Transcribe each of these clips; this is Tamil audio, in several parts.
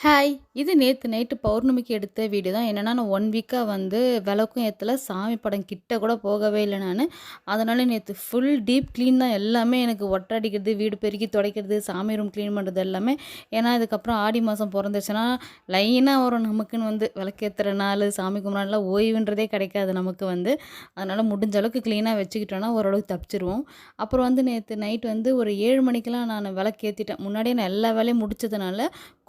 ஹாய் இது நேற்று நைட்டு பௌர்ணமிக்கு எடுத்த வீடியோ தான். என்னென்னா நான் ஒன் வீக்காக வந்து விளக்கும் ஏற்றல சாமி படம் கிட்ட கூட போகவே இல்லை நான். அதனால் நேற்று ஃபுல் டீப் க்ளீன் தான் எல்லாமே எனக்கு ஒட்டடிக்கிறது வீடு பெருக்கி துடைக்கிறது சாமி ரூம் க்ளீன் பண்ணுறது எல்லாமே. ஏன்னா இதுக்கப்புறம் ஆடி மாதம் பிறந்துச்சுன்னா லைனாக வரும். நமக்குன்னு வந்து விளக்கேற்றுற நாள் சாமி கும்பிட்றனால ஓய்வுன்றதே கிடைக்காது நமக்கு வந்து. அதனால் முடிஞ்ச அளவுக்கு க்ளீனாக வச்சுக்கிட்டோன்னா ஓரளவுக்கு தப்பிச்சிருவோம். அப்புறம் வந்து நேற்று நைட் வந்து ஒரு ஏழு மணிக்கெலாம் நான் விளக்கேற்றிட்டேன் முன்னாடியே நான் எல்லா வேலையும் முடிச்சதுனால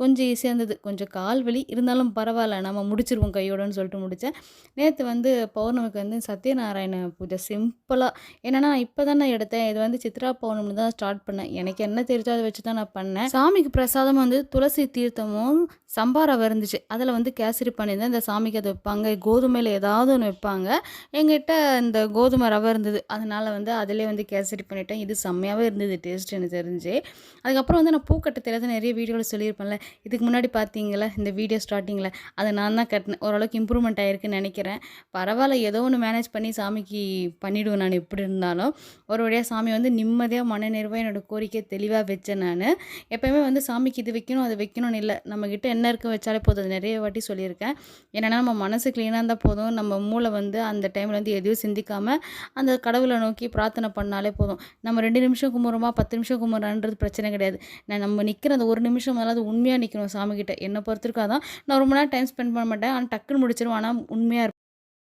கொஞ்சம் ஈஸியாக இருந்தது கொஞ்சம் கால் வலி. இருந்தாலும் பரவாயில்ல. நம்ம முடிச்சிருவோம் கையோடன்னு சொல்லிட்டு முடித்தேன் நேற்று வந்து பௌர்ணமிக்கு வந்து சத்யநாராயண பூஜை சிம்பிளாக என்னென்னா இப்போ தான் நான் எடுத்தேன். இது வந்து சித்ரா பௌர்ணமி தான் ஸ்டார்ட் பண்ணேன். எனக்கு என்ன தெரிஞ்சோ அதை வச்சு தான் நான் பண்ணேன். சாமிக்கு பிரசாதம் வந்து துளசி தீர்த்தமும் சம்பாரம் இருந்துச்சு அதில் வந்து கேசரி பண்ணியிருந்தேன். இந்த சாமிக்கு அதை வைப்பாங்க. கோதுமையில் ஏதாவது ஒன்று வைப்பாங்க. எங்கிட்ட இந்த கோதுமை ரவை இருந்தது. அதனால் வந்து அதிலே வந்து கேசரி பண்ணிட்டேன். இது செம்மையாகவே இருந்தது. டேஸ்ட் எனக்கு தெரிஞ்சு. அதுக்கப்புறம் வந்து நான் பூக்கட்ட தெரியாத நிறைய வீடியோவில் சொல்லியிருப்பேன்ல. இதுக்கு முன்னாடி பார்த்தீங்களா இந்த வீடியோ ஸ்டார்டிங்கில் அதை நான் தான் கட்டினேன். ஓரளவுக்கு இம்ப்ரூவ்மெண்ட் ஆகிருக்குன்னு நினைக்கிறேன். பரவாயில்ல ஏதோ ஒன்று மேனேஜ் பண்ணி சாமிக்கு பண்ணிவிடுவேன் நான் எப்படி இருந்தாலும். ஒரு வழியாக சாமி வந்து நிம்மதியாக மன நிறைவாக என்னோடய கோரிக்கை தெளிவாக வச்சேன் நான். எப்போயுமே வந்து சாமிக்கு இது வைக்கணும் அது வைக்கணும்னு இல்லை. நம்மக்கிட்ட என்ன இருக்க வச்சாலே போதும். அது நிறைய வாட்டி சொல்லியிருக்கேன். ஏன்னா நம்ம மனசு க்ளீனாக இருந்தால் போதும். நம்ம மூளை வந்து அந்த டைமில் வந்து எதையும் சிந்திக்காமல் அந்த கடவுளை நோக்கி பிரார்த்தனை பண்ணாலே போதும். நம்ம ரெண்டு நிமிஷம் கும்பிட்றோமா பத்து நிமிஷம் கும்பிட்றான்றது பிரச்சனை கிடையாது. நான் நம்ம நிற்கிற அந்த ஒரு நிமிஷம் முதல்ல அது உண்மையாக நிற்கணும் சாமிக்கிட்ட என்னை பொறுத்திருக்காதான் நான் ரொம்ப நேரம் டைம் ஸ்பெண்ட் பண்ண மாட்டேன். ஆனால் டக்குன்னு முடிச்சிருவேன். ஆனால் உண்மையாக